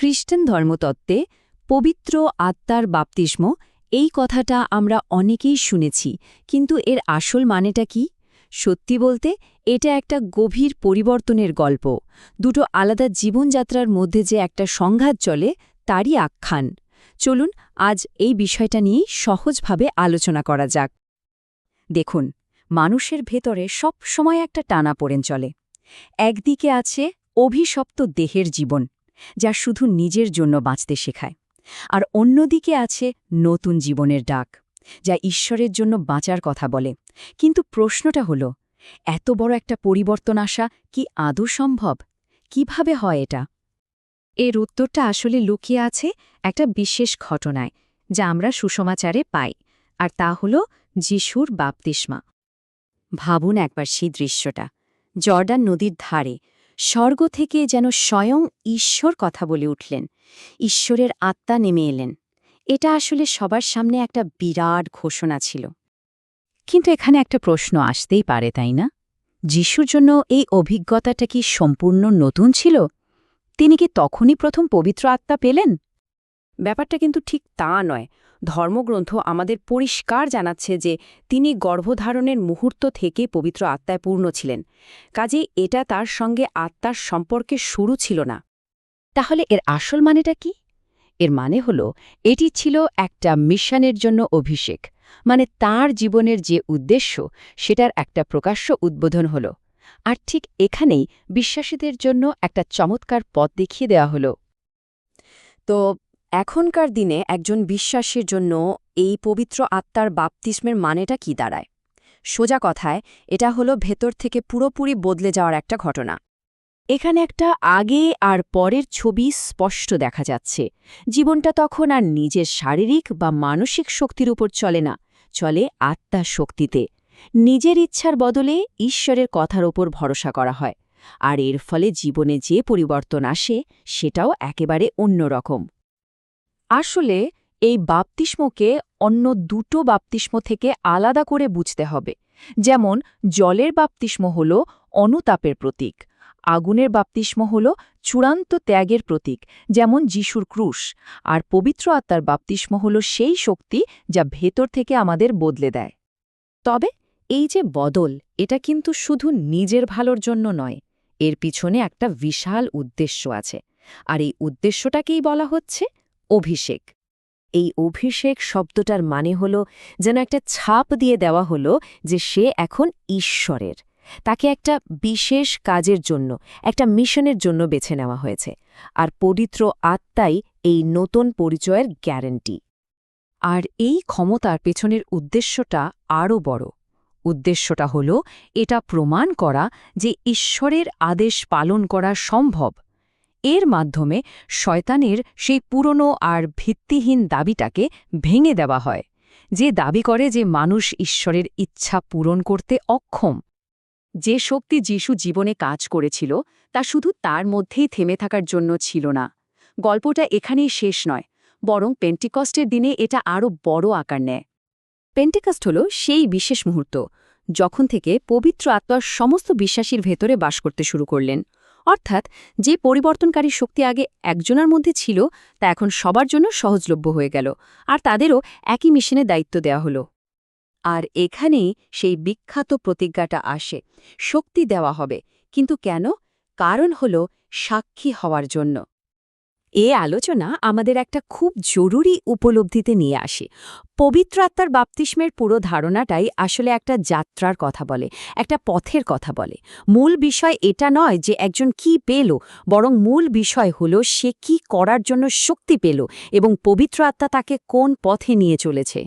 খ্রিস্টান ধর্মতত্ত্বে পবিত্র আত্মার বাপ্তিস্ম, এই কথাটা আমরা অনেকেই শুনেছি, কিন্তু এর আসল মানেটা কি? সত্যি বলতে, এটা একটা গভীর পরিবর্তনের গল্প। দুটো আলাদা জীবনযাত্রার মধ্যে যে একটা সংঘাত চলে, তারই আখ্যান। চলুন, আজ এই বিষয়টা নিয়েই সহজভাবে আলোচনা করা যাক। দেখুন, মানুষের ভেতরে সব সময় একটা টানা পড়েন চলে। একদিকে আছে অভিশপ্ত দেহের জীবন। যা শুধু নিজের জন্য বাঁচতে শেখায়। আর অন্যদিকে আছে নতুন জীবনের ডাক, যা ঈশ্বরের জন্য বাঁচার কথা বলে। কিন্তু প্রশ্নটা হল, এত বড় একটা পরিবর্তন আসা কি আদৌ সম্ভব? কীভাবে হয় এটা? এর উত্তরটা আসলে লুকিয়ে আছে একটা বিশেষ ঘটনায়, যা আমরা সুসমাচারে পাই, আর তা হল যিশুর বাপতিস্মা। ভাবুন একবার সেই দৃশ্যটা। জর্ডান নদীর ধারে স্বর্গ থেকে যেন স্বয়ং ঈশ্বর কথা বলে উঠলেন। ঈশ্বরের আত্মা নেমে এলেন। এটা আসলে সবার সামনে একটা বিরাট ঘোষণা ছিল। কিন্তু এখানে একটা প্রশ্ন আসতেই পারে, তাই না? যিশুর জন্য এই অভিজ্ঞতাটা কি সম্পূর্ণ নতুন ছিল? তিনি কি তখনই প্রথম পবিত্র আত্মা পেলেন? ব্যাপারটা কিন্তু ঠিক তা নয়। ধর্মগ্রন্থ আমাদের পরিষ্কার জানাচ্ছে যে, তিনি গর্ভধারণের মুহূর্ত থেকে পবিত্র আত্মায় পূর্ণ ছিলেন। কাজে এটা তার সঙ্গে আত্মার সম্পর্কে শুরু ছিল না। তাহলে এর আসল মানেটা কি? এর মানে হল, এটি ছিল একটা মিশনের জন্য অভিষেক। মানে তার জীবনের যে উদ্দেশ্য, সেটার একটা প্রকাশ্য উদ্বোধন হল। আর ঠিক এখানেই বিশ্বাসীদের জন্য একটা চমৎকার পথ দেখিয়ে দেওয়া হল। তো এখনকার দিনে একজন বিশ্বাসের জন্য এই পবিত্র আত্মার বাপতিস্মের মানেটা কি দাঁড়ায়? সোজা কথায়, এটা হলো ভেতর থেকে পুরোপুরি বদলে যাওয়ার একটা ঘটনা। এখানে একটা আগে আর পরের ছবি স্পষ্ট দেখা যাচ্ছে। জীবনটা তখন আর নিজের শারীরিক বা মানসিক শক্তির উপর চলে না, চলে আত্মার শক্তিতে। নিজের ইচ্ছার বদলে ঈশ্বরের কথার ওপর ভরসা করা হয়। আর এর ফলে জীবনে যে পরিবর্তন আসে, সেটাও একেবারে অন্যরকম। আসলে, এই বাপতিস্মকে অন্য দুটো বাপতিস্ম থেকে আলাদা করে বুঝতে হবে। যেমন, জলের বাপতিস্ম হল অনুতাপের প্রতীক, আগুনের বাপতিস্ম হল চূড়ান্ত ত্যাগের প্রতীক, যেমন যিশুর ক্রুশ, আর পবিত্র আত্মার বাপতিস্ম হল সেই শক্তি যা ভেতর থেকে আমাদের বদলে দেয়। তবে, এই যে বদল, এটা কিন্তু শুধু নিজের ভালোর জন্য নয়, এর পিছনে একটা বিশাল উদ্দেশ্য আছে, আর এই উদ্দেশ্যটাকেই বলা হচ্ছে অভিষেক। এই অভিষেক শব্দটার মানে হল যেন একটা ছাপ দিয়ে দেওয়া হলো যে সে এখন ঈশ্বরের। তাকে একটা বিশেষ কাজের জন্য, একটা মিশনের জন্য বেছে নেওয়া হয়েছে। আর পবিত্র আত্মাই এই নতুন পরিচয়ের গ্যারেন্টি। আর এই ক্ষমতার পেছনের উদ্দেশ্যটা আরও বড়। উদ্দেশ্যটা হল এটা প্রমাণ করা যে ঈশ্বরের আদেশ পালন করা সম্ভব। এর মাধ্যমে শয়তানের সেই পুরনো আর ভিত্তিহীন দাবিটাকে ভেঙে দেওয়া হয়, যে দাবি করে যে মানুষ ঈশ্বরের ইচ্ছা পূরণ করতে অক্ষম। যে শক্তি যিশু জীবনে কাজ করেছিল, তা শুধু তার মধ্যেই থেমে থাকার জন্য ছিল না। গল্পটা এখানেই শেষ নয়, বরং পেন্টিকস্টের দিনে এটা আরও বড় আকার নেয়। পেন্টিকস্ট হল সেই বিশেষ মুহূর্ত, যখন থেকে পবিত্র আত্মার সমস্ত বিশ্বাসীর ভেতরে বাস করতে শুরু করলেন। অর্থাৎ যে পরিবর্তনকারী শক্তি আগে একজনের মধ্যে ছিল, তা এখন সবার জন্য সহজলভ্য হয়ে গেল, আর তাদেরও একই মিশনে দায়িত্ব দেয়া হলো। আর এখানেই সেই বিখ্যাত প্রতিজ্ঞাটা আসে, শক্তি দেওয়া হবে, কিন্তু কেন? কারণ হল সাক্ষী হওয়ার জন্য। এ আলোচনা আমাদের একটা খুব জরুরি উপলব্ধিতে নিয়ে আসে। পবিত্র আত্মার বাপতিস্মের পুরো ধারণাটাই আসলে একটা যাত্রার কথা বলে, একটা পথের কথা বলে। মূল বিষয় এটা নয় যে একজন কি পেল, বরং মূল বিষয় হল সে কি করার জন্য শক্তি পেল এবং পবিত্র আত্মা তাকে কোন পথে নিয়ে চলেছে।